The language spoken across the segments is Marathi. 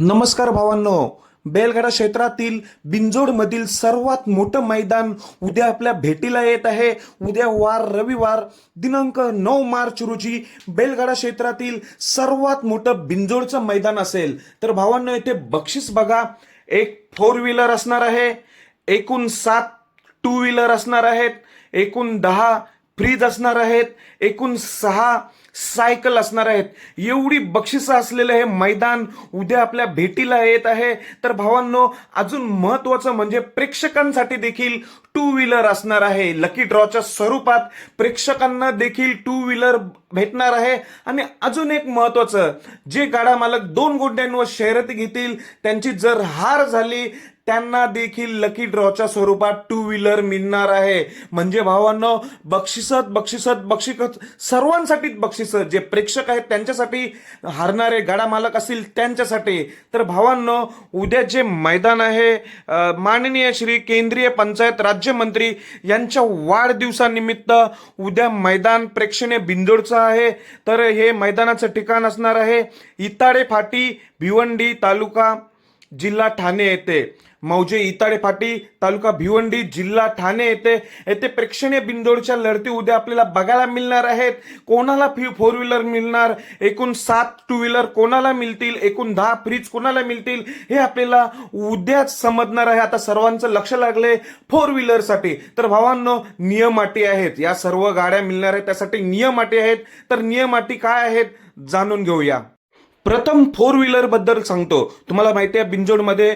नमस्कार भावांनो. बेलगडा क्षेत्रातील बिंजोडमधील सर्वात मोठं मैदान उद्या आपल्या भेटीला येत आहे. उद्या वार रविवार दिनांक नऊ मार्च रोजी बेलगडा क्षेत्रातील सर्वात मोठं बिंजोडचं मैदान असेल. तर भावांनो येथे बक्षीस बघा. एक फोर व्हीलर असणार आहे. एकूण सात टू व्हीलर असणार आहेत. एकूण दहा फ्रीज असणार आहेत. एकूण सहा सायकल असणार आहेत. एवढी बक्षिसं असलेलं हे मैदान उद्या आपल्या भेटीला येत आहे. तर भावांनो अजून महत्वाचं म्हणजे प्रेक्षकांसाठी देखील टू व्हीलर असणार आहे. लकी ड्रॉच्या स्वरूपात प्रेक्षकांना देखील टू व्हीलर भेटणार आहे. आणि अजून एक महत्वाचं जे गाडा मालक दोन गोड्यांवर शर्यत घेतील त्यांची जर हार झाली त्यांना देखील लकी ड्रॉच्या स्वरूपात टू व्हीलर मिळणार आहे. म्हणजे भावांनो बक्षिसत बक्षिसत बक्षिसत सर्वांसाठीच बक्षिस जे प्रेक्षक आहेत त्यांच्यासाठी हारणारे गाडा मालक असतील त्यांच्यासाठी. तर भावांनो उद्या जे मैदान आहे माननीय श्री केंद्रीय पंचायत राज्यमंत्री यांच्या वाढदिवसानिमित्त उद्या मैदान प्रेक्षणीय बिंदोडचं आहे. तर हे मैदानाचं ठिकाण असणार आहे. इताडे फाटी भिवंडी तालुका जिल्हा ठाणे येथे मौजे इताडे फाटी तालुका भिवंडी जिल्हा ठाणे येथे येथे प्रेक्षणीय बिंदोडच्या लढती उद्या आपल्याला बघायला मिळणार आहेत. कोणाला फी फोर व्हीलर मिळणार? एकूण सात टू व्हीलर कोणाला मिळतील? एकूण दहा फ्रीज कोणाला मिळतील? हे आपल्याला उद्याच समजणार आहे. आता सर्वांचं लक्ष लागले फोर व्हीलरसाठी तर भावांनो नियम अटी आहेत. या सर्व गाड्या मिळणार आहेत. त्यासाठी नियम अटी आहेत. तर नियम अटी काय आहेत? जाणून घेऊया. प्रथम फोर व्हीलरबद्दल सांगतो. तुम्हाला माहिती आहे बिंजोडमध्ये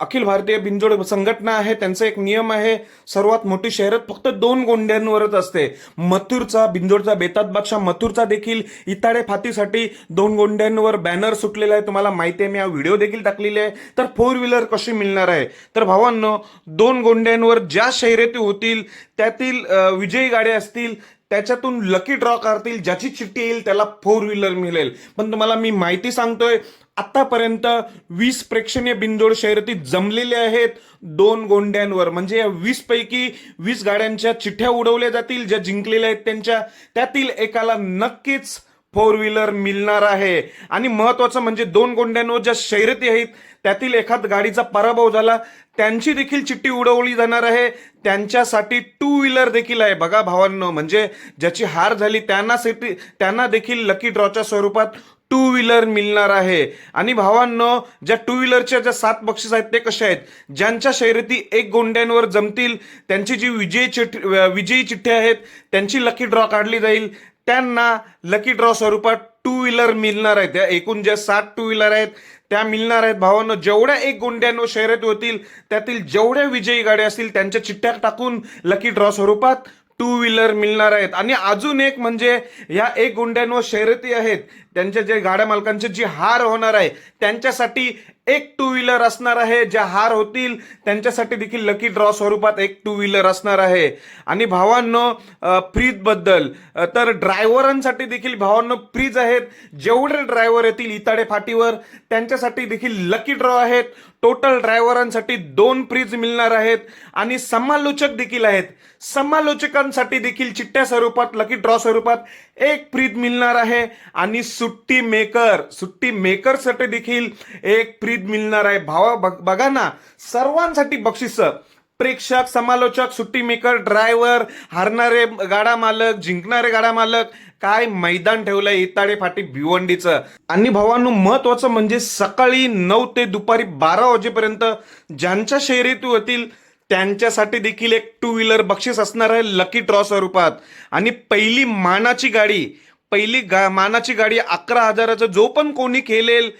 अखिल भारतीय बिंजोड संघटना आहे त्यांचा एक नियम आहे सर्वात मोठी शहरात फक्त दोन गोंड्यांवरच असते. मथुरचा बिंजोडचा बेतात बादशाह मथुरचा देखील इताडे फातीसाठी दोन गोंड्यांवर बॅनर सुटलेला आहे. तुम्हाला माहिती आहे मी हा व्हिडिओ देखील टाकलेली आहे. तर फोर व्हीलर कशी मिळणार आहे? तर भावांनो दोन गोंड्यांवर ज्या शर्यती होतील त्यातील विजयी गाड्या असतील त्याच्यातून लकी ड्रॉ करतील ज्याची चिठ्ठी येईल त्याला फोर व्हीलर मिळेल. पण तुम्हाला मी माहिती सांगतोय आतापर्यंत वीस प्रेक्षणीय बिंदोड शर्यती जमलेले आहेत दोन गोंड्यांवर. म्हणजे या वीस पैकी वीस गाड्यांच्या चिठ्ठ्या उडवल्या जातील ज्या जिंकलेल्या आहेत त्यांच्या त्यातील एकाला नक्कीच फोर व्हीलर मिळणार आहे. आणि महत्वाचं म्हणजे दोन गोंड्यांवर ज्या शर्यती आहेत त्यातील एखाद गाडीचा पराभव झाला त्यांची देखील चिठ्ठी उडवली जाणार आहे. त्यांच्यासाठी टू व्हीलर देखील आहे. बघा भावांनो म्हणजे ज्याची हार झाली त्यांना सिटी त्यांना देखील लकी ड्रॉच्या स्वरूपात टू व्हीलर मिळणार आहे. आणि भावांनो ज्या टू व्हीलरच्या ज्या सात बक्षीस आहेत ते कसे आहेत? ज्यांच्या शर्यती एक गोंड्यांवर जमतील त्यांची जी विजयी चिठ्ठी विजयी चिठ्ठी आहेत त्यांची लकी ड्रॉ काढली जाईल. त्यांना लकी ड्रॉ स्वरूपात टू व्हीलर मिळणार आहेत. त्या एकूण ज्या सात टू व्हीलर आहेत त्या मिळणार आहेत. भावांना जेवढ्या एक गोंड्यांवर शर्यत होतील त्यातील जेवढ्या विजयी गाड्या असतील त्यांच्या चिठ्ठ्या टाकून लकी ड्रॉ स्वरूपात टू व्हीलर मिळणार आहेत. आणि अजून एक म्हणजे या एक गुंड्यांवर शर्यती आहेत. त्यांच्या जे गाड्या मालकांचे जी हार होणार आहे त्यांच्यासाठी एक टू व्हीलर असणार आहे ज्या हार होतील त्यांच्यासाठी देखील लकी ड्रॉ स्वरूपात एक टू व्हीलर असणार आहे. आणि भावांनो फ्रीजबद्दल तर ड्रायव्हरांसाठी देखील भावांनो फ्रीज आहेत. जेवढे ड्रायव्हर येतील इताडे फाटीवर त्यांच्यासाठी देखील लकी ड्रॉ आहेत. टोटल ड्रायव्हरांसाठी दोन फ्रीज मिळणार आहेत. आणि समालोचक देखील आहेत. समालोचकांसाठी देखील चिठ्ठ्या स्वरूपात लकी ड्रॉ स्वरूपात एक फ्रीज मिळणार आहे. आणि सुट्टी मेकर सुट्टी मेकरसाठी देखील एक फ्रीज मिळणार आहे. भावा बघ- बघा ना सर्वांसाठी बक्षीस. प्रेक्षक समालोचक सुट्टी मेकर ड्रायव्हर हारणारे गाडा मालक जिंकणारे गाडा मालक काय मैदान ठेवलंय इताडे फाटी भिवंडीचं. आणि भावांनो महत्वाचं म्हणजे सकाळी नऊ ते दुपारी बारा वाजेपर्यंत ज्यांच्या शहरीत होतील त्यांच्यासाठी देखील एक टू व्हीलर बक्षीस असणार आहे लकी ड्रॉ स्वरूपात. आणि पहिली मानाची गाडी पहिली गा मानाची गाडी अकरा हजाराचं जो पण कोणी खेळेल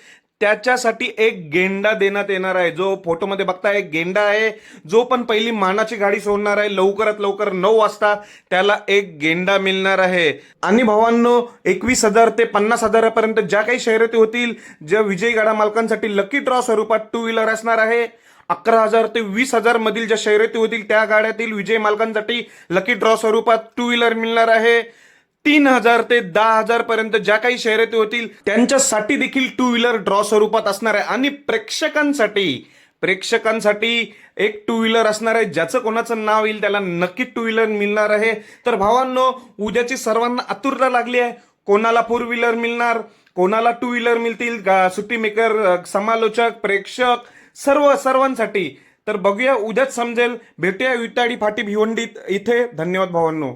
त्याच्यासाठी एक गेंडा देण्यात येणार आहे. जो फोटोमध्ये बघता एक गेंडा आहे. जो पण पहिली मानाची गाडी सोडणार आहे लवकरात लवकर नऊ वाजता त्याला एक गेंडा मिळणार आहे. आणि भावांनो एकवीस हजार ते पन्नास हजारापर्यंत ज्या काही शर्यती होतील ज्या विजयी गाडा मालकांसाठी लकी ड्रॉ स्वरूपात टू व्हीलर असणार आहे. अकरा हजार ते वीस हजार मधील ज्या शर्यती होतील त्या गाड्यातील विजय मालकांसाठी लकी ड्रॉ स्वरूपात टू व्हीलर मिळणार आहे. तीन हजार ते दहा हजार पर्यंत ज्या काही शर्यती होतील त्यांच्यासाठी देखील टू व्हीलर ड्रॉ स्वरूपात असणार आहे. आणि प्रेक्षकांसाठी प्रेक्षकांसाठी एक टू व्हीलर असणार आहे. ज्याचं कोणाचं नाव येईल त्याला नक्की टू व्हीलर मिळणार आहे. तर भावांनो उद्याची सर्वांना आतुरता लागली आहे. कोणाला फोर व्हीलर मिळणार? कोणाला टू व्हीलर मिळतील? सुट्टी मेकर समालोचक प्रेक्षक सर्व सर्वांसाठी. तर बघूया उद्याच समजेल. भेटूया विटाडी फाटी भिवंडीत. इथे धन्यवाद भावांनो.